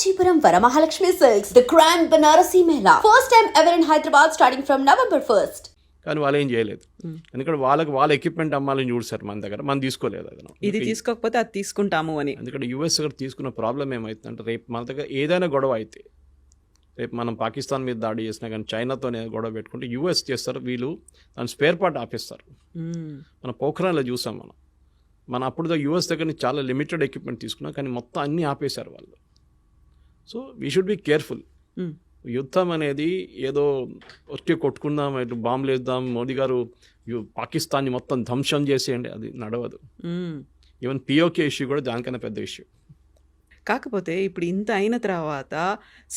Kanchipuram Varamahalakshmi Silks, the grand Banarasi Mela. First time ever in Hyderabad starting from November 1st. కానీ వాళ్ళు ఏం చేయలేదు ఎందుకంటే వాళ్ళకి వాళ్ళ ఎక్విప్మెంట్ అమ్మాలని చూసారు మన దగ్గర. మనం తీసుకోలేదు అది. ఇది తీసుకోకపోతే అది తీసుకుంటాము అని. ఎందుకంటే యూఎస్ దగ్గర తీసుకున్న ప్రాబ్లం ఏమవుతుందంటే రేపు మన దగ్గర ఏదైనా గొడవ అయితే రేపు మనం పాకిస్తాన్ మీద దాడి చేసినా కానీ చైనాతో గొడవ పెట్టుకుంటే యూఎస్ చేస్తారు వీళ్ళు దాని స్పేర్ పార్ట్ ఆపేస్తారు. మ్మ్. మన పోఖరాన్లో చూసాం మనం. మన అప్పుడు యూఎస్ దగ్గర నుంచి చాలా లిమిటెడ్ ఎక్విప్మెంట్ తీసుకున్నాం కానీ మొత్తం అన్నీ ఆపేశారు వాళ్ళు. So we should be careful. యుద్ధం అనేది ఏదో వచ్చి కొట్టుకుందాం ఇటు బాంబులు వేద్దాం మోదీ గారు పాకిస్తాన్ని మొత్తం ధ్వంసం చేసేయండి అది నడవదు. ఈవెన్ పిఓకే ఇష్యూ కూడా దానికన్నా పెద్ద ఇష్యూ కాకపోతే ఇప్పుడు ఇంత అయిన తర్వాత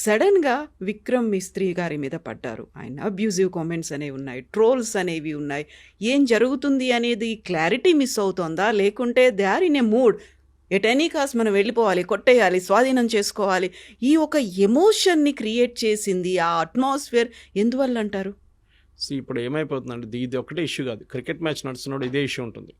సడన్గా విక్రమ్ మిస్త్రీ గారి మీద పడ్డారు. ఆయన అబ్యూజివ్ కామెంట్స్ అనేవి ఉన్నాయి ట్రోల్స్ అనేవి ఉన్నాయి. ఏం జరుగుతుంది అనేది క్లారిటీ మిస్ అవుతోందా? లేకుంటే they are in a mood at any cost మనం వెళ్ళిపోవాలి కొట్టేయాలి స్వాధీనం చేసుకోవాలి. ఈ ఒక ఎమోషన్ని క్రియేట్ చేసింది ఆ అట్మాస్ఫియర్ ఎందువల్ల అంటారు? సో ఇప్పుడు ఏమైపోతుందంటే ఇది- ఒకటే ఇష్యూ కాదు. క్రికెట్ మ్యాచ్ నడుస్తున్నప్పుడు ఇదే ఇష్యూ ఉంటుంది.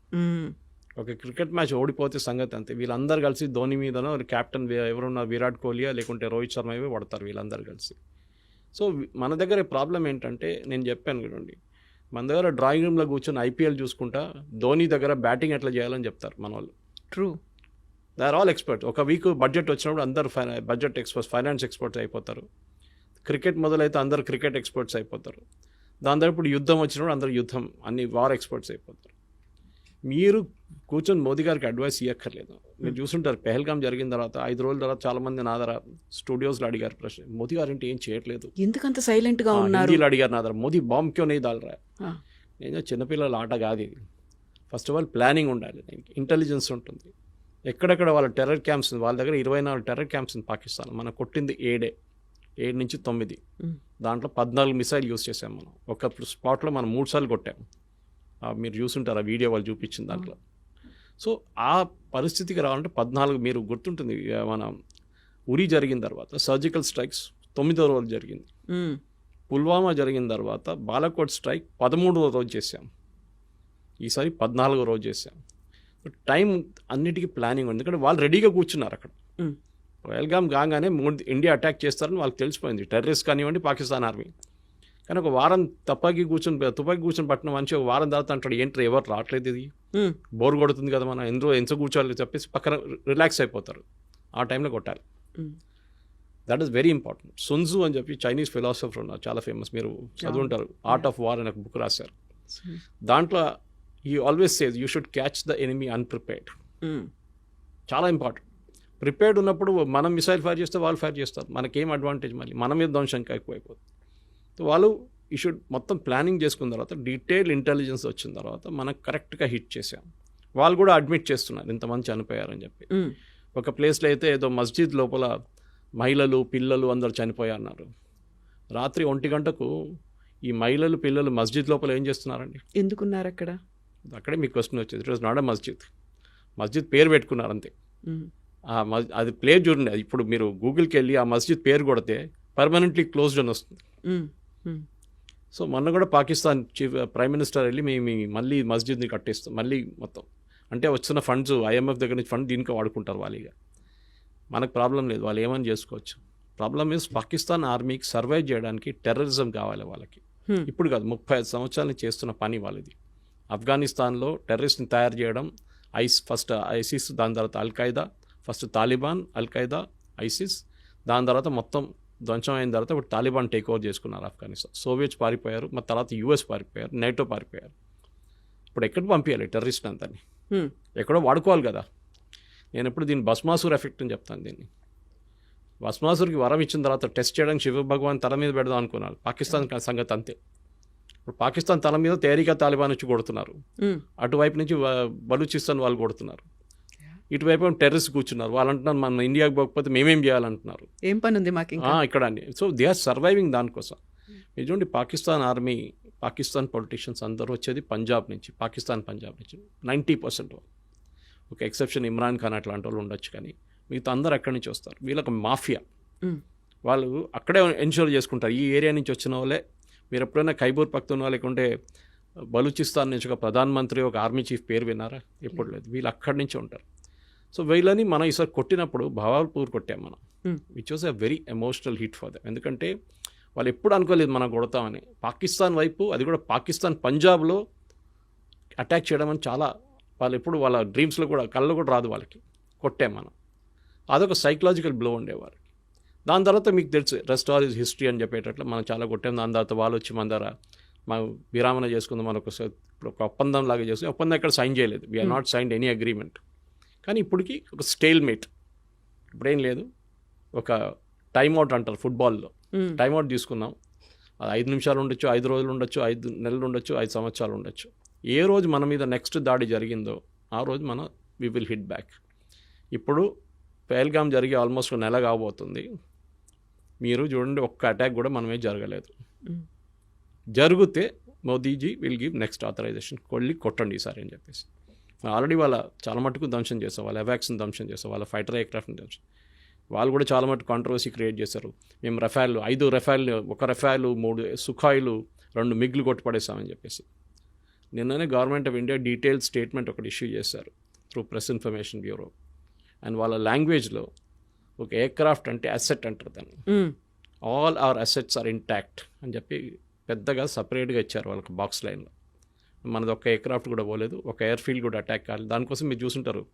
ఒక క్రికెట్ మ్యాచ్ ఓడిపోతే సంగతి అంతే. వీళ్ళందరూ కలిసి ధోని మీదనో కెప్టెన్ ఎవరున్నారు విరాట్ కోహ్లీయా లేకుంటే రోహిత్ శర్మ ఇవే పడతారు వీళ్ళందరూ కలిసి. సో మన దగ్గర ప్రాబ్లం ఏంటంటే నేను చెప్పాను చూడండి మన దగ్గర డ్రాయింగ్ రూమ్లో కూర్చొని ఐపీఎల్ చూసుకుంటా ధోని దగ్గర బ్యాటింగ్ ఎట్లా చేయాలని చెప్తారు మన వాళ్ళు true. They are all expert ఒక వీక్ బడ్జెట్ వచ్చినప్పుడు అందరు బడ్జెట్ ఎక్స్పర్ట్స్ ఫైనాన్స్ ఎక్స్పర్ట్స్ అయిపోతారు. క్రికెట్ మొదలైతే అందరు క్రికెట్ ఎక్స్పర్ట్స్ అయిపోతారు. దాని తర్వాత ఇప్పుడు యుద్ధం వచ్చినప్పుడు అందరు యుద్ధం అన్ని వార్ ఎక్స్పర్ట్స్ అయిపోతారు. మీరు కూర్చొని మోదీ గారికి అడ్వైస్ ఇవ్వక్కర్లేదు మీరు చూసుంటారు పెహల్గాం జరిగిన తర్వాత ఐదు రోజుల తర్వాత చాలా మంది నా దగ్గర స్టూడియోస్లో అడిగారు ప్రశ్న. మోదీ గారు అంటే ఏం చేయట్లేదు? ఎందుకంత సైలెంట్గా ఉన్నారు? అడిగారు నా దగ్గర. మోదీ బాంబ్ క్యో నీ దాల్రా. నేను చిన్నపిల్లల ఆట కాదు ఇది. ఫస్ట్ ఆఫ్ ఆల్ ప్లానింగ్ ఉండాలి దీనికి. ఇంటెలిజెన్స్ ఉంటుంది. ఎక్కడెక్కడ వాళ్ళ టెర్రర్ క్యాంప్స్ ఉంది వాళ్ళ దగ్గర ఇరవై నాలుగు టెర్రర్ క్యాంప్స్ ఉంది పాకిస్తాన్. మనం కొట్టింది ఏడే ఏడు నుంచి తొమ్మిది. దాంట్లో పద్నాలుగు మిసైల్ యూస్ చేసాం మనం. ఒక స్పాట్లో మనం మూడు సార్లు కొట్టాం. మీరు చూసుంటారు ఆ వీడియో వాళ్ళు చూపించిన దాంట్లో. సో ఆ పరిస్థితికి రావాలంటే పద్నాలుగు మీరు గుర్తుంటుంది మన ఉరి జరిగిన తర్వాత సర్జికల్ స్ట్రైక్స్ తొమ్మిదో రోజు జరిగింది. పుల్వామా జరిగిన తర్వాత బాలకోట్ స్ట్రైక్ పదమూడవ రోజు చేశాం. ఈసారి పద్నాలుగో రోజు చేశాం. టైం అన్నిటికీ ప్లానింగ్ ఉంది. ఎందుకంటే వాళ్ళు రెడీగా కూర్చున్నారు అక్కడ. పహల్గామ్ కాగానే మూడు ఇండియా అటాక్ చేస్తారని వాళ్ళకి తెలిసిపోయింది. టెర్రరిస్ట్ కానివ్వండి పాకిస్తాన్ ఆర్మీ. కానీ ఒక వారం తప్పకి కూర్చొని తుపాకి కూర్చొని పట్టిన మనిషి ఒక వారం తర్వాత అంటాడు ఏంటి ఎవరు రావట్లేదు ఇది. బోర్ కొడుతుంది కదా మనం ఎందులో ఎంత కూర్చోవాలి చెప్పేసి పక్కన రిలాక్స్ అయిపోతారు. ఆ టైంలో కొట్టాలి. That is very important Sun Tzu అని చెప్పి చైనీస్ ఫిలాసఫర్ ఉన్నారు. చాలా ఫేమస్ మీరు చదువుంటారు. ఆర్ట్ ఆఫ్ వార్ అనే ఒక బుక్ రాశారు. దాంట్లో ఈ always says you should catch the enemy unprepared. చాలా ఇంపార్టెంట్ ప్రిపేర్డ్ ఉన్నప్పుడు మనం మిసైల్ ఫైర్ చేస్తే వాళ్ళు ఫైర్ చేస్తారు. మనకేం అడ్వాంటేజ్ మళ్ళీ? మన మీద ధ్వంసం ఎక్కువైపోతుంది వాళ్ళు ఈ షుడ్ మొత్తం ప్లానింగ్ చేసుకున్న తర్వాత డీటెయిల్ ఇంటెలిజెన్స్ వచ్చిన తర్వాత మనకు కరెక్ట్గా హిట్ చేసాం వాళ్ళు కూడా అడ్మిట్ చేస్తున్నారు ఇంతమంది చనిపోయారని చెప్పి. మ్మ్. ఒక ప్లేస్లో అయితే ఏదో మస్జిద్ లోపల మహిళలు పిల్లలు అందరు చనిపోయారన్నారు. రాత్రి ఒంటి గంటకు ఈ మహిళలు పిల్లలు మస్జిద్ లోపల ఏం చేస్తున్నారండి? ఎందుకున్నారు అక్కడ? అక్కడే మీకు క్వశ్చన్ వచ్చేది. It was not a masjid. మస్జిద్ పేరు పెట్టుకున్నారు అంతే. ఆ మస్ అది ప్లేస్ చూడండి. అది ఇప్పుడు మీరు గూగుల్కి వెళ్ళి ఆ మస్జిద్ పేరు కొడితే పర్మనెంట్లీ క్లోజ్డ్ అని వస్తుంది. సో మొన్న కూడా పాకిస్తాన్ చీఫ్ ప్రైమ్ మినిస్టర్ వెళ్ళి మేము మళ్ళీ మస్జిద్ని కట్టేస్తాం మళ్ళీ మొత్తం. అంటే వచ్చిన ఫండ్స్ ఐఎంఎఫ్ దగ్గర నుంచి ఫండ్ దీనికి వాడుకుంటారు వాళ్ళిగా మనకు ప్రాబ్లం లేదు. వాళ్ళు ఏమని చేసుకోవచ్చు? ప్రాబ్లం ఇస్ పాకిస్తాన్ ఆర్మీకి సర్వైవ్ చేయడానికి టెర్రరిజం కావాలి వాళ్ళకి. ఇప్పుడు కాదు ముప్పై ఐదు సంవత్సరాల చేస్తున్న పని వాళ్ళది. ఆఫ్ఘనిస్తాన్లో టెర్రరిస్ట్ని తయారు చేయడం ఐస్ ఫస్ట్ ఐసిస్ దాని తర్వాత Al Qaeda first Taliban Al Qaeda ISIS దాని తర్వాత మొత్తం ధ్వంసం అయిన తర్వాత ఇప్పుడు తాలిబాన్ టేక్ ఓవర్ చేసుకున్నారు ఆఫ్ఘనిస్తాన్. సోవియట్స్ పారిపోయారు మరి తర్వాత యూఎస్ పారిపోయారు నేటో పారిపోయారు. ఇప్పుడు ఎక్కడ పంపించాలి టెర్రరిస్ట్ అంతని. ఎక్కడో వాడుకోవాలి కదా. నేను ఎప్పుడు దీన్ని భస్మాసుర్ ఎఫెక్ట్ అని చెప్తాను దీన్ని. భస్మాసుర్కి వరం ఇచ్చిన తర్వాత టెస్ట్ చేయడానికి శివ భగవాన్ తల మీద పెడదాం అనుకున్నారు. పాకిస్తాన్ సంగతి అంతే. ఇప్పుడు పాకిస్తాన్ తల మీద తేరిక తాలిబాన్ వచ్చి కొడుతున్నారు. అటువైపు నుంచి బలూచిస్తాన్ వాళ్ళు కొడుతున్నారు. ఇటువైపు టెర్రరిస్ట్ కూర్చున్నారు. వాళ్ళు అంటున్నారు మనం ఇండియాకి పోకపోతే మేమేం చేయాలంటున్నారు. ఏం పని ఉంది మాకు ఇక్కడ సో దే ఆర్ సర్వైవింగ్ దానికోసం. చూడండి పాకిస్తాన్ ఆర్మీ పాకిస్తాన్ పొలిటీషియన్స్ అందరూ వచ్చేది పంజాబ్ నుంచి పాకిస్తాన్ పంజాబ్ నుంచి. నైంటీ పర్సెంట్ ఒక ఎక్సెప్షన్ ఇమ్రాన్ ఖాన్ అట్లాంటి వాళ్ళు ఉండొచ్చు కానీ మిగతా అందరూ అక్కడి నుంచి వస్తారు. వీళ్ళకి మాఫియా. వాళ్ళు అక్కడే ఎన్షూర్ చేసుకుంటారు. ఈ ఏరియా నుంచి వచ్చిన వాళ్ళే మీరు ఎప్పుడైనా ఖైబూర్ పఖ్తూనా లేకుంటే బలూచిస్తాన్ నుంచి ఒక ప్రధానమంత్రి ఒక ఆర్మీ చీఫ్ పేరు విన్నారా? ఎప్పుడు లేదు. వీళ్ళు అక్కడి నుంచి ఉంటారు. సో వీళ్ళని మనం ఈసారి కొట్టినప్పుడు భావాల్పూర్ కొట్టాం మనం. Which was a very emotional hit for them ఎందుకంటే వాళ్ళు ఎప్పుడు అనుకోలేదు మనం కొడతామని. పాకిస్తాన్ వైపు అది కూడా పాకిస్తాన్ పంజాబ్లో అటాక్ చేయడం అని చాలా వాళ్ళు ఎప్పుడు వాళ్ళ డ్రీమ్స్లో కూడా కళ్ళు కూడా రాదు వాళ్ళకి. కొట్టాం మనం. అదొక సైకలాజికల్ బ్లో ఉండేవారు. దాని తర్వాత మీకు తెలుసు రెస్ట్ ఆల్ ఇస్ హిస్టరీ అని చెప్పేటట్లు మనం చాలా కొట్టాం. దాని తర్వాత వాళ్ళు వచ్చి మన దగ్గర మా విరామణ చేసుకుందాం మనకు ఒక స- ఇప్పుడు ఒక ఒప్పందం లాగా చేసుకుని ఒప్పందం ఎక్కడ సైన్ చేయలేదు. We are not signed any agreement కానీ ఇప్పటికి ఒక స్టేల్ మేట్ ఇప్పుడేం లేదు. ఒక టైం అవుట్ అంటారు ఫుట్బాల్లో ఉమ్, టైం అవుట్ తీసుకున్నాం అది ఐదు నిమిషాలు ఉండొచ్చు ఐదు రోజులు ఉండొచ్చు ఐదు నెలలు ఉండొచ్చు ఐదు సంవత్సరాలు ఉండొచ్చు. ఏ రోజు మన మీద నెక్స్ట్ దాడి జరిగిందో ఆ రోజు మనం వి విల్ హిట్ బ్యాక్ ఇప్పుడు పేల్గామ్ జరిగి ఆల్మోస్ట్ నెల కాబోతుంది. మీరు చూడండి ఒక్క అటాక్ కూడా మనమే జరగలేదు. జరిగితే Modiji will give next authorization కొళ్ళి కొట్టండి ఈసారి అని చెప్పేసి. ఆల్రెడీ వాళ్ళ చాలా మటుకు ధ్వంసం చేస్తాం వాళ్ళ ఎవాక్స్ని ధ్వంసం చేస్తాం వాళ్ళ ఫైటర్ ఎయిర్క్రాఫ్ట్ని ధ్వంసం. వాళ్ళు కూడా చాలా మటుకు కాంట్రవర్సీ క్రియేట్ చేశారు. మేము రఫాల్ ఐదు రఫాల్ ఒక రఫాలు మూడు సుఖాయిలు రెండు మిగ్లు కొట్టి పడేసామని చెప్పేసి. నిన్ననే government of India detail statement ఒకటి ఇష్యూ చేశారు through press information bureau and వాళ్ళ లాంగ్వేజ్లో ఒక ఎయిర్క్రాఫ్ట్ అంటే అసెట్ అంటారు దాన్ని. All our assets are intact అని చెప్పి పెద్దగా సపరేట్గా ఇచ్చారు వాళ్ళకి బాక్స్ లైన్లో మనది ఒక ఎయిర్క్రాఫ్ట్ కూడా పోలేదు ఒక ఎయిర్ఫీల్డ్ కూడా అటాక్ కాలేదు. దానికోసం మీరు చూసుంటారు.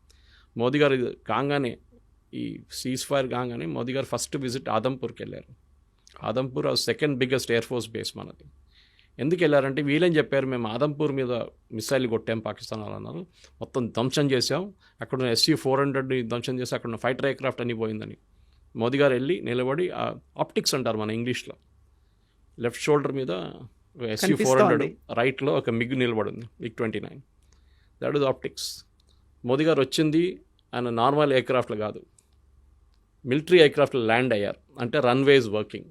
మోదీ గారు కాగానే ఈ సీజ్ ఫైర్ కాగానే మోదీ గారు ఫస్ట్ విజిట్ ఆదంపూర్కి వెళ్ళారు. Adampur second biggest air force base మనది. ఎందుకు వెళ్ళారంటే వీళ్ళని చెప్పారు మేము ఆదంపూర్ మీద మిసైల్ కొట్టాం పాకిస్తాన్ వాళ్ళు అన్నారు. మొత్తం ధ్వంసం చేసాం అక్కడ ఉన్న ఎస్సీ ఫోర్ హండ్రెడ్ని ధ్వంసం చేసి అక్కడ ఉన్న ఫైటర్ ఎయిర్క్రాఫ్ట్ అని పోయిందని. మోదీ గారు వెళ్ళి నిలబడి ఆప్టిక్స్ అంటారు మన ఇంగ్లీష్లో. లెఫ్ట్ షోల్డర్ మీద ఎస్సీ ఫోర్ హండ్రెడ్. రైట్లో ఒక మిగ్ నిలబడింది MiG twenty nine. That is optics Modi గారు వచ్చింది ఆయన నార్మల్ ఎయిర్క్రాఫ్ట్లు కాదు. మిలిటరీ ఎయిర్క్రాఫ్ట్లో ల్యాండ్ అయ్యారు. అంటే runways working.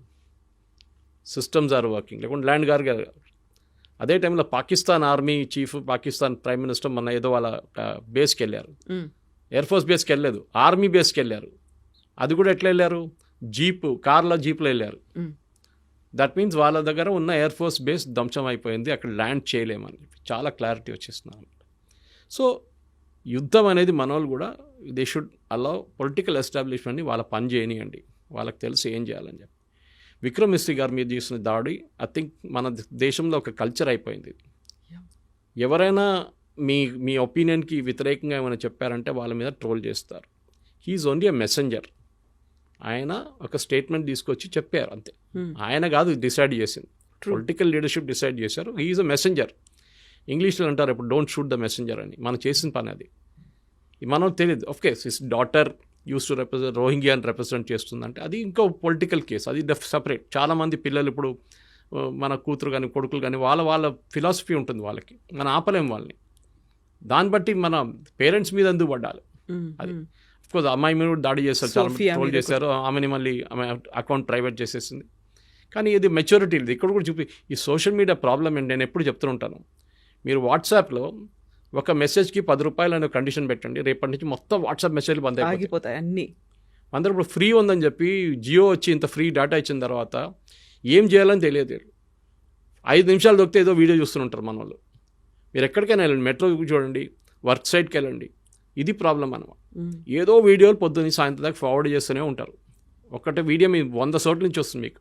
Systems are working లేకుంటే ల్యాండ్ గారు అదే టైంలో Pakistan army chief Pakistan prime minister మన ఏదో వాళ్ళ బేస్కి వెళ్ళారు. ఎయిర్ ఫోర్స్ బేస్కి వెళ్ళలేదు. ఆర్మీ బేస్కి వెళ్ళారు. అది కూడా ఎట్లా వెళ్ళారు? జీపు కార్లో జీప్లో వెళ్ళారు. దట్ మీన్స్ వాళ్ళ దగ్గర ఉన్న ఎయిర్ ఫోర్స్ బేస్ ధ్వంసం అయిపోయింది. అక్కడ ల్యాండ్ చేయలేమని చెప్పి చాలా క్లారిటీ వచ్చేస్తున్నారు సో యుద్ధం అనేది మన వాళ్ళు కూడా దే షుడ్ అలా పొలిటికల్ ఎస్టాబ్లిష్మెంట్ని వాళ్ళ పని చేయనియండి. వాళ్ళకి తెలిసి ఏం చేయాలని చెప్పి. విక్రమ్ మిస్త్రి గారి మీద చేసిన దాడి ఐ థింక్ మన దేశంలో ఒక కల్చర్ అయిపోయింది. ఎవరైనా మీ మీ ఒపీనియన్కి వ్యతిరేకంగా ఏమైనా చెప్పారంటే వాళ్ళ మీద ట్రోల్ చేస్తారు. హీఈస్ ఓన్లీ ఎ మెసెంజర్ ఆయన ఒక స్టేట్మెంట్ తీసుకొచ్చి చెప్పారు అంతే. Hmm. ఆయన కాదు డిసైడ్ చేసింది. పొలిటికల్ లీడర్షిప్ డిసైడ్ చేశారు. హీఈస్ అ మెసెంజర్ ఇంగ్లీష్లో అంటారు ఇప్పుడు డోంట్ షూట్ ద మెసెంజర్ అని. మనం చేసిన పని అది. మనం తెలియదు. Case his daughter used to represent రోహింగ్యాని represent చేస్తుందంటే అది ఇంకో పొలిటికల్ కేసు అది సపరేట్ చాలామంది పిల్లలు ఇప్పుడు మన కూతురు కానీ కొడుకులు కానీ వాళ్ళ వాళ్ళ ఫిలాసఫీ ఉంటుంది వాళ్ళకి. మనం ఆపలేం వాళ్ళని. దాన్ని బట్టి మన పేరెంట్స్ మీద ఉమ్, అది. ఉమ్. కోర్స్ అమ్మాయి మీద కూడా దాడి చేశారు చాలా ట్రోల్ చేశారు. ఆమెని మళ్ళీ ఆమె అకౌంట్ ప్రైవేట్ చేసేసింది. కానీ ఇది మెచ్యూరిటీ ఇది ఇక్కడ కూడా చూపి ఈ సోషల్ మీడియా ప్రాబ్లం ఏంటి? నేను ఎప్పుడు చెప్తూ ఉంటాను. మీరు వాట్సాప్లో ఒక మెసేజ్కి పది రూపాయలు అనే కండిషన్ పెట్టండి. రేపటి నుంచి మొత్తం వాట్సాప్ మెసేజ్లు బంద్ అయిపోతాయి. ఆగిపోతాయి అన్ని. అందరూ ఇప్పుడు ఫ్రీ ఉందని చెప్పి జియో వచ్చి ఇంత ఫ్రీ డేటా ఇచ్చిన తర్వాత ఏం చేయాలని తెలియదు. ఐదు నిమిషాలు దొరికితే ఏదో వీడియో చూస్తుంటారు మన వాళ్ళు మీరు ఎక్కడికైనా వెళ్ళండి. మెట్రో చూడండి. వర్క్ సైట్కి వెళ్ళండి. ఇది ప్రాబ్లం అనమాట ఏదో వీడియోలు పొద్దున్న సాయంత్రం దాకా ఫార్వర్డ్ చేస్తూనే ఉంటారు. ఒకటే వీడియో మీ వంద చోట్ల నుంచి వస్తుంది మీకు.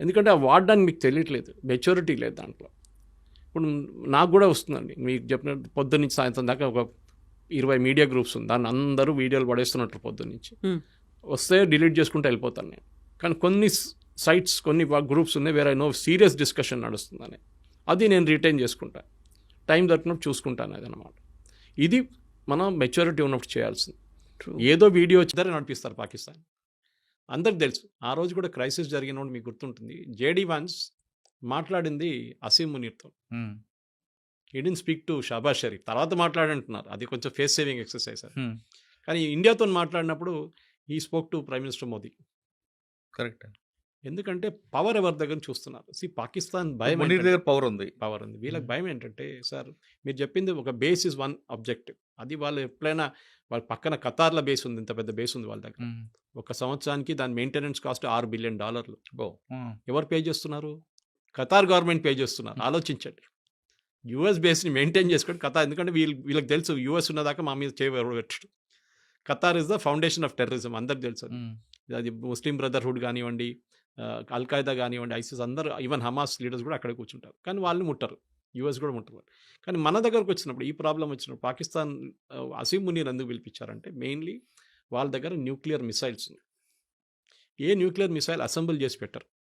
ఎందుకంటే ఆ వాడడానికి మీకు తెలియట్లేదు. మెచ్యూరిటీ లేదు దాంట్లో. ఇప్పుడు నాకు కూడా వస్తుందండి. మీకు చెప్పినట్టు పొద్దున్న నుంచి సాయంత్రం దాకా ఒక ఇరవై మీడియా గ్రూప్స్ ఉంది. దాన్ని అందరూ వీడియోలు పడేస్తున్నట్టు పొద్దున్న నుంచి. వస్తే డిలీట్ చేసుకుంటూ వెళ్ళిపోతాను నేను. కానీ కొన్ని సైట్స్ కొన్ని గ్రూప్స్ ఉన్నాయి వేరే నో సీరియస్ డిస్కషన్ నడుస్తుందని. అది నేను రిటైన్ చేసుకుంటాను టైం దొరికినప్పుడు చూసుకుంటాను అది అనమాట ఇది మనం మెచ్యూరిటీ ఉన్నప్పుడు చేయాల్సింది. ఏదో వీడియో వచ్చిందరే నడిపిస్తారు పాకిస్తాన్. అందరికి తెలుసు. ఆ రోజు కూడా క్రైసిస్ జరిగినప్పుడు మీకు గుర్తుంటుంది. జేడీ వాన్స్ మాట్లాడింది Asim మునీర్తో. He didn't speak to Shahbaz Sharif. తర్వాత మాట్లాడంటున్నారు. అది కొంచెం ఫేస్ సేవింగ్ ఎక్సర్సైజ్. కానీ ఇండియాతో మాట్లాడినప్పుడు he spoke to prime minister Modi correct ఎందుకంటే పవర్ ఎవరి దగ్గర చూస్తున్నారు? సి పాకిస్తాన్ భయం దగ్గర పవర్ ఉంది. పవర్ ఉంది. వీళ్ళకి. భయం ఏంటంటే సార్ మీరు చెప్పింది ఒక బేస్ ఇస్ వన్ ఆబ్జెక్టివ్. అది వాళ్ళు ఎప్పుడైనా వాళ్ళ పక్కన కతార్ల బేస్ ఉంది. ఇంత పెద్ద బేస్ ఉంది వాళ్ళ దగ్గర. ఒక సంవత్సరానికి దాని మెయింటెనెన్స్ కాస్ట్ ఆరు బిలియన్ డాలర్లు. ఎవరు పే చేస్తున్నారు? ఖతార్ గవర్నమెంట్ పే చేస్తున్నారు. ఆలోచించండి. యూఎస్ బేస్ని మెయింటైన్ చేసుకోండి. కథ ఎందుకంటే వీళ్ళు వీళ్ళకి తెలుసు యూఎస్ ఉన్నదాకా మా మీద చేయబెట్టడు Qatar is the foundation of terrorism. అందరికి తెలుసు అది. ముస్లిం బ్రదర్హుడ్ కానివ్వండి అల్ ఖైదా కానివ్వండి ఐసిస్ అందరూ ఈవెన్ హమాస్ లీడర్స్ కూడా అక్కడే కూర్చుంటారు. కానీ వాళ్ళు ముట్టరు. యూఎస్ కూడా ముట్టరు. కానీ మన దగ్గరకు వచ్చినప్పుడు ఈ ప్రాబ్లం వచ్చినప్పుడు పాకిస్తాన్ ఆ, అసీం మునీర్ ఎందుకు పిలిపించారంటే మెయిన్లీ వాళ్ళ దగ్గర న్యూక్లియర్ మిసైల్స్ ఉన్నాయి. ఏ న్యూక్లియర్ మిసైల్ అసెంబుల్ చేసి పెట్టరు?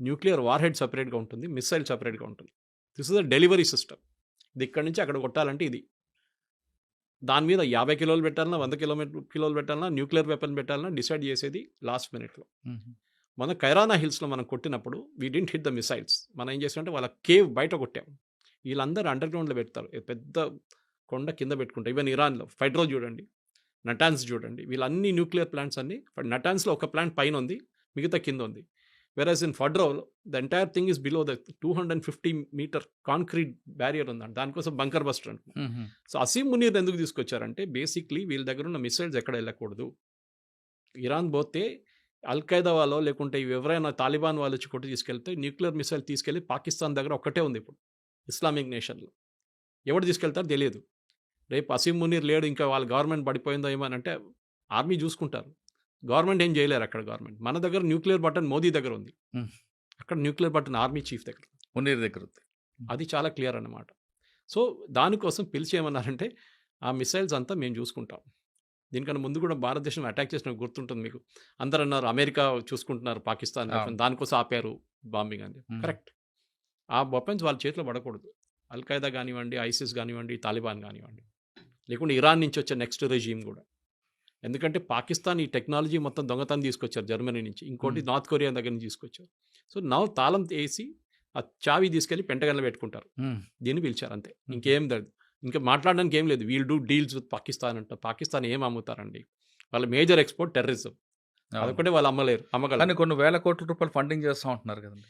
న్యూక్లియర్ వార్ హెడ్ సపరేట్గా ఉంటుంది మిసైల్ సపరేట్గా ఉంటుంది. This is the delivery system. ఇది ఇక్కడి నుంచి అక్కడ కొట్టాలంటే ఇది. దాని మీద యాభై కిలోలు పెట్టాలన్నా వంద కిలోమీటర్ కిలోలు పెట్టాలన్నా న్యూక్లియర్ వెపన్ పెట్టాలన్నా డిసైడ్ చేసేది లాస్ట్ మినిట్లో. మన కైరానా హిల్స్లో మనం కొట్టినప్పుడు we didn't hit the missiles మనం ఏం చేసామంటే వాళ్ళ కేవ్ బయట కొట్టాం. వీళ్ళందరూ అండర్ గ్రౌండ్లో పెడతారు. పెద్ద కొండ కింద పెట్టుకుంటారు. ఈవెన్ ఇరాన్లో ఫైడ్రో చూడండి. నటాన్స్ చూడండి. వీళ్ళన్ని న్యూక్లియర్ ప్లాంట్స్ అన్ని నటాన్స్లో ఒక ప్లాంట్ పైన ఉంది మిగతా కింద ఉంది. Whereas in ఫడ్రో the entire thing is below the two hundred fifty metre concrete barrier ఉందండి. దానికోసం బంకర్ బస్టర్ అంటున్నాం um, um, so Asim Munir ఎందుకు తీసుకొచ్చారంటే బేసిక్లీ వీళ్ళ దగ్గర ఉన్న మిసైల్స్ ఎక్కడ వెళ్ళకూడదు. ఇరాన్ పోతే అల్ఖైదా వాళ్ళు లేకుంటే ఎవరైనా తాలిబాన్ వాళ్ళు వచ్చి కొట్టి తీసుకెళ్తే న్యూక్లియర్ మిసైల్ తీసుకెళ్ళి పాకిస్తాన్ దగ్గర ఒక్కటే ఉంది ఇప్పుడు ఇస్లామిక్ నేషన్లో ఎవడు తీసుకెళ్తారో తెలియదు. రేపు అసీం మునీర్ లేడు ఇంకా వాళ్ళ గవర్నమెంట్ పడిపోయిందో ఏమో అని అంటే ఆర్మీ చూసుకుంటారు. గవర్నమెంట్ ఏం చేయలేరు అక్కడ గవర్నమెంట్. మన దగ్గర న్యూక్లియర్ బటన్ మోదీ దగ్గర ఉంది. అక్కడ న్యూక్లియర్ బటన్ ఆర్మీ చీఫ్ దగ్గర మునీర్ దగ్గర ఉంది. అది చాలా క్లియర్ అన్నమాట. సో దానికోసం పిలిచి ఏమన్నారంటే ఆ మిసైల్స్ అంతా మేము చూసుకుంటాం. దీనికన్నా ముందు కూడా భారతదేశం అటాక్ చేసిన గుర్తుంటుంది మీకు. అందరు అన్నారు అమెరికా చూసుకుంటున్నారు పాకిస్తాన్. దానికోసం ఆపారు బాంబింగ్ అని. కరెక్ట్. ఆ వెపన్స్ వాళ్ళ చేతిలో పడకూడదు. అల్ఖైదా కానివ్వండి ఐసిస్ కానివ్వండి తాలిబాన్ కానివ్వండి. లేకుంటే ఇరాన్ నుంచి వచ్చే నెక్స్ట్ రెజీమ్ కూడా. ఎందుకంటే పాకిస్తాన్ ఈ టెక్నాలజీ మొత్తం దొంగతనం తీసుకొచ్చారు జర్మనీ నుంచి. ఇంకోటి. నార్త్ కొరియా దగ్గర నుంచి తీసుకొచ్చారు. సో నవ్ తాళం వేసి ఆ చావి తీసుకెళ్ళి పెంటగన్లో పెట్టుకుంటారు. దీన్ని పిలిచారు అంతే. ఇంకేం లేదు ఇంకా మాట్లాడడానికి ఏం లేదు. We'll do deals with Pakistan అంట. పాకిస్తాన్ ఏం అమ్ముతారండి? వాళ్ళ మేజర్ ఎక్స్పోర్ట్ టెర్రరిజం. అదొకటే వాళ్ళు అమ్మలేరు కానీ అమ్మగలరు కొన్ని వేల కోట్ల రూపాయలు ఫండింగ్ చేస్తూ ఉంటున్నారు కదండి.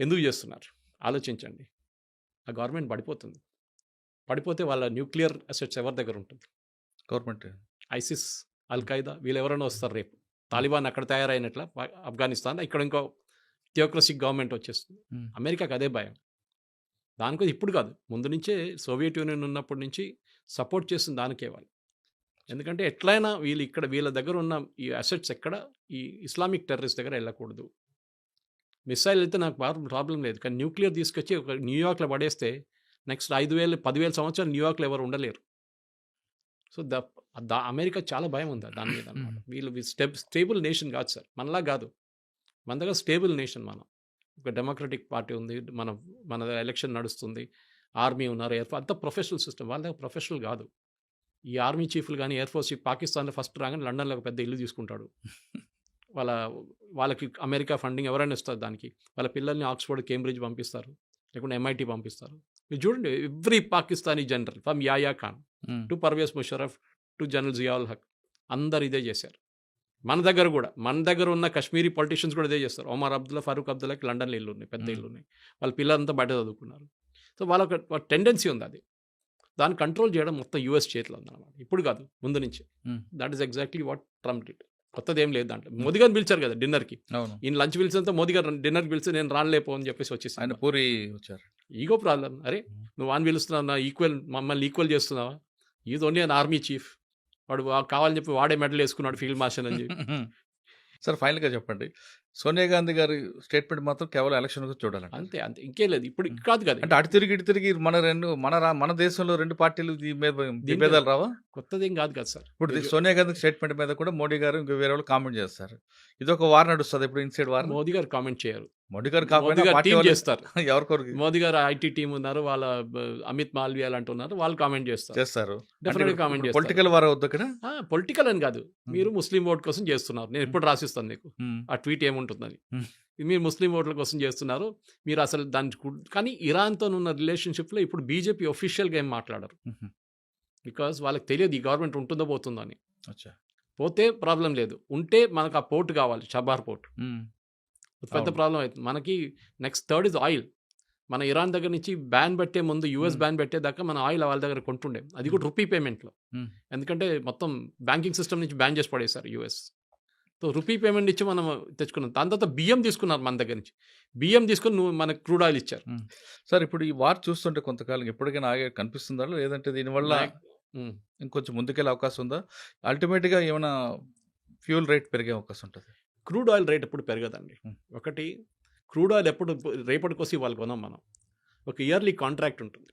ఎందుకు చేస్తున్నారు? ఆలోచించండి. ఆ గవర్నమెంట్ పడిపోతుంది. పడిపోతే వాళ్ళ న్యూక్లియర్ అసెట్స్ ఎవరి దగ్గర ఉంటుంది? గవర్నమెంట్. ఐసిస్. అల్ ఖైదా వీళ్ళు ఎవరైనా వస్తారు రేపు. తాలిబాన్ అక్కడ తయారైనట్ల ఆఫ్ఘనిస్తాన్ ఇక్కడ ఇంకో థియోక్రసిక్ గవర్నమెంట్ వచ్చేస్తుంది. అమెరికాకి అదే భయం. దానికోసం ఇప్పుడు కాదు. ముందు నుంచే సోవియట్ యూనియన్ ఉన్నప్పటి నుంచి సపోర్ట్ చేస్తుంది దానికే వాళ్ళు. ఎందుకంటే ఎట్లయినా వీళ్ళు ఇక్కడ వీళ్ళ దగ్గర ఉన్న ఈ అసెట్స్ ఎక్కడ? ఈ ఇస్లామిక్ టెర్రరిస్ట్ దగ్గర వెళ్ళకూడదు. మిసైల్ అయితే నాకు ప్రాబ్లం లేదు. కానీ న్యూక్లియర్ తీసుకొచ్చి ఒక న్యూయార్క్లో పడేస్తే నెక్స్ట్ ఐదు వేలు పదివేల సంవత్సరాలు న్యూయార్క్లో ఎవరు ఉండలేరు. సో ద దా అమెరికా చాలా భయం ఉంది దాని మీద అన్నమాట. వీళ్ళు స్టెబ్ స్టేబుల్ నేషన్ కాదు సార్. మనలా కాదు. మన దగ్గర స్టేబుల్ నేషన్ మనం. ఒక డెమోక్రటిక్ పార్టీ ఉంది మన మన ఎలక్షన్ నడుస్తుంది ఆర్మీ ఉన్నారు ఎయిర్ అంతా ప్రొఫెషనల్ సిస్టమ్. వాళ్ళ దగ్గర ప్రొఫెషనల్ కాదు. ఈ ఆర్మీ చీఫ్లు కానీ ఎయిర్ ఫోర్స్ చీఫ్ పాకిస్తాన్లో ఫస్ట్ రాగానే లండన్లో ఒక పెద్ద ఇల్లు తీసుకుంటాడు. వాళ్ళ వాళ్ళకి అమెరికా ఫండింగ్ ఎవరైనా ఇస్తారు దానికి. వాళ్ళ పిల్లల్ని ఆక్స్ఫర్డ్ కేంబ్రిడ్జ్ పంపిస్తారు. లేకుంటే ఎంఐటి పంపిస్తారు. మీరు చూడండి every Pakistani general from Yahya Khan to Pervez Musharraf to general Ziaul Haq. అందరు ఇదే చేశారు. మన దగ్గర కూడా మన దగ్గర ఉన్న కశ్మీరీ పొలిటీషియన్స్ కూడా ఇదే చేస్తారు. ఒమర్ అబ్దుల్లా ఫరూక్ అబ్దుల్లాకి లండన్లో ఇల్లు ఉన్నాయి పెద్ద. ఇల్లు ఉన్నాయి వాళ్ళ పిల్లలంతా బయట చదువుకున్నారు. సో వాళ్ళకి టెండెన్సీ ఉంది అది. దాన్ని కంట్రోల్ చేయడం మొత్తం యూఎస్ చేతిలో ఉందన్నమాట. ఇప్పుడు కాదు ముందు నుంచి. That is exactly what Trump did కొత్తది ఏం లేదు దాంట్లో. మోదీ గారిని పిలిచారు కదా డిన్నర్కి. ఈయన లంచ్ పిలిచినంత మోదీ గారు డిన్నర్కి పిలిచి నేను రానలేపో అని చెప్పేసి ఆయన వచ్చేసి పూరి వచ్చారు. ఈగో ప్రాబ్లం అరే నువ్వు వాన్ పిలుస్తున్నావు ఈక్వల్ మమ్మల్ని ఈక్వల్ చేస్తున్నావా? Is only an army chief. వాడు కావాలని చెప్పి వాడే మెడల్ వేసుకున్నాడు ఫీల్డ్ మార్షల్ అని చెప్పి. సార్ ఫైనల్గా చెప్పండి. సోనియా గాంధీ గారి స్టేట్మెంట్ మాత్రం కేవలం ఎలక్షన్ చూడాలంట అంతే అంతే. ఇంకేం లేదు. ఇప్పుడు కాదు కదా. అంటే అటు తిరిగి ఇటు తిరిగి మన రెండు మన మన దేశంలో రెండు పార్టీలు విభేదాలు రావా? కొత్తది ఏం కాదు కదా సార్. ఇప్పుడు సోనియా గాంధీ స్టేట్మెంట్ మీద కూడా మోడీ గారు ఇంకా వేరే వాళ్ళు కామెంట్ చేస్తారు. ఇది ఒక వార్ నడుస్తుంది. ఇప్పుడు ఇన్సైడ్ వార్ మోదీ గారు కామెంట్ చేయరు. మోడీ గారు మోదీ కాకుండా చేస్తారు. ఎవరికొరికి? మోదీ గారు ఐటీ టీం ఉన్నారు వాళ్ళ అమిత్ మాల్వియాల్ అంటున్నారు వాళ్ళు కామెంట్ చేస్తారు. చేస్తారు. కామెంట్ చేస్తారు. పొలిటికల్ వార్ అవుద్ది ఇక్కడ పొలిటికల్ అని కాదు. మీరు ముస్లిం ఓట్ కోసం చేస్తున్నారు. నేను ఎప్పుడు రాసిస్తాను నీకు ఆ ట్వీట్ ఏముంటుందని. మీరు ముస్లిం ఓట్ల కోసం చేస్తున్నారు. మీరు అసలు దాని కానీ ఇరాన్తో ఉన్న రిలేషన్షిప్లో ఇప్పుడు బీజేపీ ఒఫీషియల్గా ఏం మాట్లాడరు? బికాజ్ వాళ్ళకి తెలియదు ఈ గవర్నమెంట్ ఉంటుందో పోతుందో అని. పోతే ప్రాబ్లం లేదు. ఉంటే మనకు ఆ పోర్ట్ కావాలి షబార్ పోర్ట్. పెద్ద. ప్రాబ్లం అవుతుంది మనకి నెక్స్ట్ థర్డ్ ఇస్ ఆయిల్ మన ఇరాన్ దగ్గర నుంచి బ్యాన్ పెట్టే ముందు యూఎస్. బ్యాన్ పెట్టేదాకా మన ఆయిల్ వాళ్ళ దగ్గర కొంటుండే. అది కూడా రూపీ పేమెంట్లో. ఎందుకంటే మొత్తం బ్యాంకింగ్ సిస్టమ్ నుంచి బ్యాన్ చేసి పడేశారు యూఎస్ సో రూపీ పేమెంట్ ఇచ్చి మనం తెచ్చుకున్నాం. దాని తర్వాత బియ్యం తీసుకున్నారు మన దగ్గర నుంచి. బియ్యం తీసుకొని నువ్వు మనకు క్రూడ్ ఆయిల్ ఇచ్చారు. సార్ ఇప్పుడు ఈ వార్ చూస్తుంటే కొంతకాలం ఎప్పటికైనా ఆగే కనిపిస్తుందా? లేదంటే దీనివల్ల. ఇంకొంచెం ముందుకెళ్ళే అవకాశం ఉందా? అల్టిమేట్గా ఏమైనా ఫ్యూల్ రేట్ పెరిగే అవకాశం ఉంటుంది? క్రూడ్ ఆయిల్ రేట్ ఎప్పుడు పెరగదండి. ఒకటి క్రూడ్ ఆయిల్ ఎప్పుడు రేపటి కోసం వాళ్ళు కొనాం మనం. ఒక ఇయర్లీ కాంట్రాక్ట్ ఉంటుంది.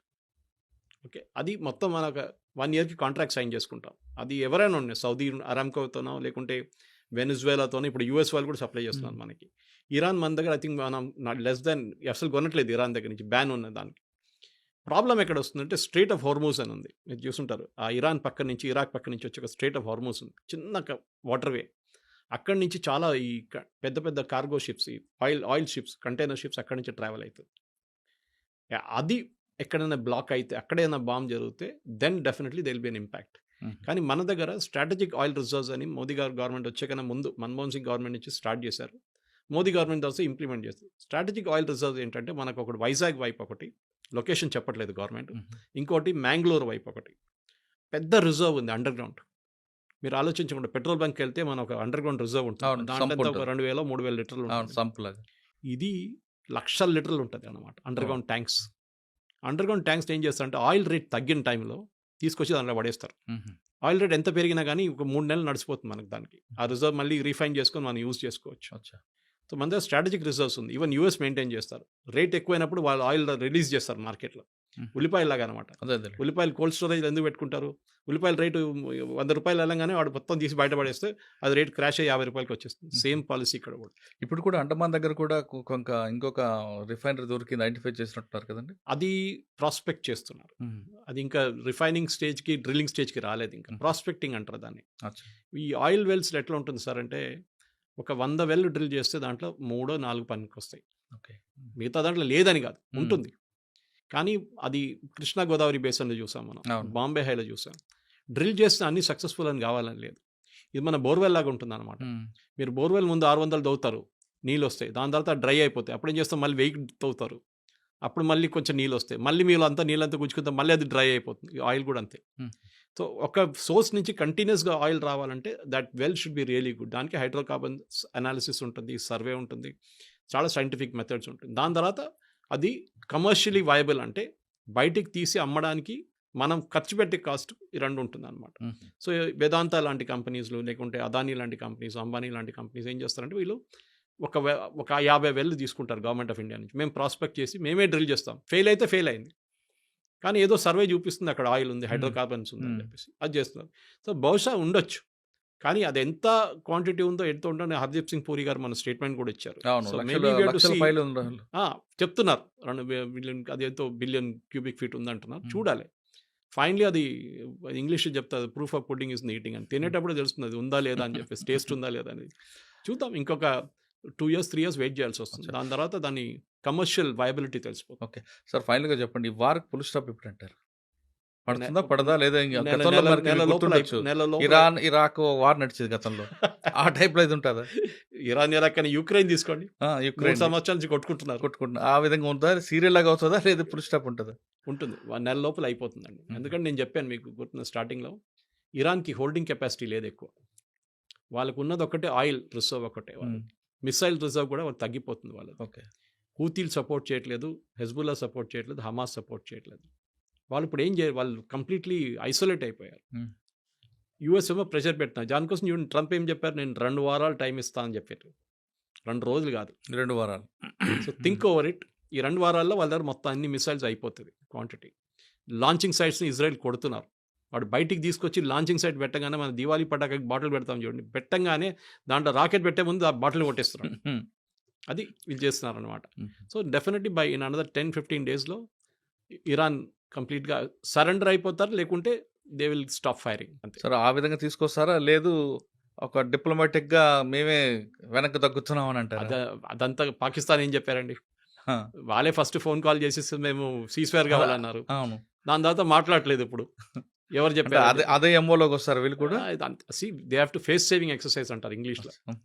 ఓకే? అది మొత్తం మన ఒక వన్ ఇయర్కి కాంట్రాక్ట్ సైన్ చేసుకుంటాం. అది ఎవరైనా ఉన్నాయి సౌదీ అరామ్కోతోనో లేకుంటే వెనిజువేలాతోనో ఇప్పుడు యూఎస్ వాళ్ళు కూడా సప్లై చేస్తున్నారు. మనకి. ఇరాన్ మన దగ్గర ఐ థింక్ మనం లెస్ దాన్ అసలు కొనట్లేదు ఇరాన్ దగ్గర నుంచి బ్యాన్ ఉన్నది దానికి. ప్రాబ్లం ఎక్కడ వస్తుందంటే స్ట్రేట్ ఆఫ్ హార్మోస్ అని ఉంది. మీరు చూసుంటారు. ఆ ఇరాన్ పక్క నుంచి ఇరాక్ పక్క నుంచి వచ్చి ఒక స్ట్రేట్ ఆఫ్ హార్మోస్ ఉంది. చిన్న వాటర్వే. అక్కడి నుంచి చాలా ఈ పెద్ద పెద్ద కార్గో షిప్స్ ఈ oil oil ships container ships అక్కడి నుంచి ట్రావెల్ అవుతుంది అది ఎక్కడైనా బ్లాక్ అయితే అక్కడైనా బాంబ్ జరిగితే then definitely there'll be an impact. కానీ మన దగ్గర స్ట్రాటజిక్ ఆయిల్ రిజర్వ్స్ అని మోదీ గారు గవర్నమెంట్ వచ్చే కన్నా ముందు మన్మోహన్ సింగ్ గవర్నమెంట్ నుంచి స్టార్ట్ చేశారు. మోదీ గవర్నమెంట్ తర్వాత ఇంప్లిమెంట్ చేస్తారు స్ట్రాటజిక్ ఆయిల్ రిజర్వ్స్ ఏంటంటే మనకు ఒకటి వైజాగ్ వైపు ఒకటి లొకేషన్ చెప్పట్లేదు గవర్నమెంట్. ఇంకోటి మ్యాంగ్లూర్ వైపు ఒకటి. పెద్ద రిజర్వ్ ఉంది అండర్ గ్రౌండ్ మీరు ఆలోచించకుండా పెట్రోల్ బంక్ వెళ్తే మన ఒక అండర్ గ్రౌండ్ రిజర్వ్ ఉంటుంది. దాంట్లో ఒక. రెండు వేల మూడు వేల లీటర్లు. సంపులాగా. ఇది లక్షల లీటర్లు ఉంటుంది అనమాట underground tanks. Underground tanks ఏం చేస్తారంటే ఆయిల్ రేట్ తగ్గిన టైంలో తీసుకొచ్చి దాంట్లో పడేస్తారు. ఆయిల్ రేట్ ఎంత పెరిగినా కానీ ఒక మూడు నెలలు నడిచిపోతుంది మనకు దానికి. ఆ రిజర్వ్ మళ్ళీ రీఫైన్ చేసుకొని మనం యూజ్ చేసుకోవచ్చు. సో మన దగ్గర స్ట్రాటజిక్ రిజర్వ్స్ ఉంది. ఈవెన్ యూఎస్ మెయింటైన్ చేస్తారు. రేట్ ఎక్కువైనప్పుడు వాళ్ళు ఆయిల్ రిలీజ్ చేస్తారు మార్కెట్లో. Mhm. ఉల్లిపాయలు లాగా అనమాట ఉల్లిపాయలు కోల్డ్ స్టోరేజ్ ఎందుకు పెట్టుకుంటారు? ఉల్లిపాయల రేటు వంద రూపాయలు వెళ్ళంగానే వాడు మొత్తం తీసి బయటపడేస్తే అది రేట్ క్రాష్ అయ్యి యాభై రూపాయలకి వచ్చేస్తుంది. సేమ్ పాలసీ ఇక్కడ కూడా. ఇప్పుడు కూడా అండమాన్ దగ్గర కూడా కొంత ఇంకొక రిఫైనరీ దొరికింది ఐడెంటిఫై చేసినట్టున్నారు కదండి? అది ప్రాస్పెక్ట్ చేస్తున్నారు. అది ఇంకా రిఫైనింగ్ స్టేజ్కి డ్రిల్లింగ్ స్టేజ్కి రాలేదు ఇంకా. ప్రాస్పెక్టింగ్ అంటారు దాన్ని. ఈ ఆయిల్ వెల్స్ ఎట్లా ఉంటుంది సార్ అంటే ఒక వంద వెల్ డ్రిల్ చేస్తే దాంట్లో మూడో నాలుగు పనికి వస్తాయి ఓకే. మిగతా దాంట్లో లేదని కాదు. ఉంటుంది. కానీ అది కృష్ణా గోదావరి బేసన్లో చూసాం మనం. బాంబే హైలో చూసాం. డ్రిల్ చేస్తే అన్ని సక్సెస్ఫుల్ అని కావాలని లేదు. ఇది మన బోర్వెల్ లాగా ఉంటుంది అనమాట మీరు బోర్వెల్ ముందు ఆరు వందలు తవ్వుతారు నీళ్ళు వస్తాయి. దాని తర్వాత డ్రై అయిపోతాయి. అప్పుడు ఏం చేస్తాం? మళ్ళీ వెయ్యి తవ్వుతారు. అప్పుడు మళ్ళీ కొంచెం నీళ్ళు వస్తాయి. మళ్ళీ మీరు అంతా నీళ్ళంతా గుంజుకుంటే మళ్ళీ అది డ్రై అయిపోతుంది. ఆయిల్ కూడా అంతే. సో ఒక సోర్స్ నుంచి కంటిన్యూస్గా ఆయిల్ రావాలంటే that well should be really good. దానికి హైడ్రోకార్బన్ అనాలిసిస్ ఉంటుంది. సర్వే ఉంటుంది. చాలా సైంటిఫిక్ మెథడ్స్ ఉంటుంది. దాని తర్వాత అది కమర్షియలీ వయబుల్ అంటే బయటికి తీసి అమ్మడానికి మనం ఖర్చు పెట్టే కాస్ట్ ఈ రెండు ఉంటుంది అనమాట సో వేదాంత లాంటి కంపెనీస్లు లేకుంటే అదానీ లాంటి కంపెనీస్ అంబానీ లాంటి కంపెనీస్ ఏం చేస్తారంటే వీళ్ళు ఒక ఒక యాభై వేలు తీసుకుంటారు గవర్నమెంట్ ఆఫ్ ఇండియా నుంచి. మేము ప్రాస్పెక్ట్ చేసి మేమే డ్రిల్ చేస్తాం. ఫెయిల్ అయితే ఫెయిల్ అయింది. కానీ ఏదో సర్వే చూపిస్తుంది అక్కడ ఆయిల్ ఉంది హైడ్రోకార్బన్స్ ఉంది అని. చెప్పేసి. అది చేస్తున్నారు. సో బహుశా ఉండొచ్చు. కానీ అది ఎంత క్వాంటిటీ ఉందో ఎంత ఉంటుందో హర్దీప్ సింగ్ పూరి గారు మన స్టేట్మెంట్ కూడా ఇచ్చారు. చెప్తున్నారు. రెండు బిలియన్ అదేంతో బిలియన్ క్యూబిక్ ఫీట్ ఉందంటున్నారు. చూడాలి. ఫైనలీ అది ఇంగ్లీష్ చెప్తారు proof of pudding is eating అని. తినేటప్పుడు తెలుస్తుంది అది ఉందా లేదా అని చెప్పేసి టేస్ట్ ఉందా లేదా అనేది చూద్దాం ఇంకొక two years three years wait చేయాల్సి వస్తుంది. దాని తర్వాత దాని కమర్షియల్ వయబిలిటీ తెలిసిపోతుంది. సార్ ఫైనల్గా చెప్పండి. ఈ వార్ పుల్ స్టాప్ ఇప్పుడు అంటారు పడుతుందా పడదా లేదా ఇరాన్ ఇరాక్ వార్ నడిచేది గతంలో. ఆ టైప్లో ఇది ఉంటుందా? ఇరాన్ ఇరాక్ అని యుక్రెయిన్ తీసుకోండి. యుక్రెయిన్. సంవత్సరాల నుంచి కొట్టుకుంటున్నారు. కొట్టుకుంటున్నా ఆ విధంగా ఉంటుందా సీరియల్ లాగా అవుతుందా లేదా స్టాప్ ఉంటుందా? ఉంటుంది. వన్ నెల లోపల అయిపోతుందండి. ఎందుకంటే నేను చెప్పాను మీకు గుర్తున్న స్టార్టింగ్లో ఇరాన్కి హోల్డింగ్ కెపాసిటీ లేదు ఎక్కువ. వాళ్ళకు ఉన్నది ఒకటే ఆయిల్ రిజర్వ్ ఒకటే మిసైల్ రిజర్వ్ కూడా వాళ్ళకి తగ్గిపోతుంది వాళ్ళది. ఓకే. హూతీలు సపోర్ట్ చేయట్లేదు హెజ్బుల్లా సపోర్ట్ చేయట్లేదు హమాస్ సపోర్ట్ చేయట్లేదు. వాళ్ళు ఇప్పుడు ఏం చేయాలి? వాళ్ళు కంప్లీట్లీ ఐసోలేట్ అయిపోయారు. యూఎస్ ఏమో ప్రెషర్ పెట్టినా దానికోసం చూడండి ట్రంప్ ఏం చెప్పారు? నేను రెండు వారాలు టైం ఇస్తా అని చెప్పారు. రెండు రోజులు కాదు. రెండు వారాలు. So think over it. ఈ రెండు వారాల్లో వాళ్ళ దగ్గర మొత్తం అన్ని మిసైల్స్ అయిపోతుంది క్వాంటిటీ. లాంచింగ్ సైట్స్ని ఇజ్రాయెల్ కొడుతున్నారు. వాడు బయటికి తీసుకొచ్చి లాంచింగ్ సైట్ పెట్టగానే మన దివాళీ పటాకకి బాటిల్ పెడతాం చూడండి. పెట్టంగానే దాంట్లో రాకెట్ పెట్టే ముందు ఆ బాటిల్ కొట్టేస్తున్నారు అది వీళ్ళు చేస్తున్నారు అనమాట so definitely by in another ten fifteen డేస్లో ఇరాన్ కంప్లీట్గా సరెండర్ అయిపోతారు. లేకుంటే దే విల్ స్టాప్ ఫైరింగ్. అంతే. సరే ఆ విధంగా తీసుకొస్తారా? లేదు ఒక డిప్లొమాటిక్గా మేమే వెనక్కి తగ్గుతున్నాం అని అంటారు? అద అదంతా పాకిస్తాన్ ఏం చెప్పారండి? వాళ్ళే ఫస్ట్ ఫోన్ కాల్ చేసి మేము సీస్వేర్ కావాలన్నారు. అవును. దాని తర్వాత మాట్లాడలేదు ఇప్పుడు. ఎవరు చెప్పారు? అదే అదే ఎంఓలోకి వస్తారు వీళ్ళు కూడా? See they have to face saving exercise అంటారు ఇంగ్లీష్లో.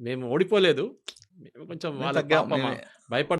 మేము. ఓడిపోలేదు. మేము కొంచెం వాళ్ళ. భయపడ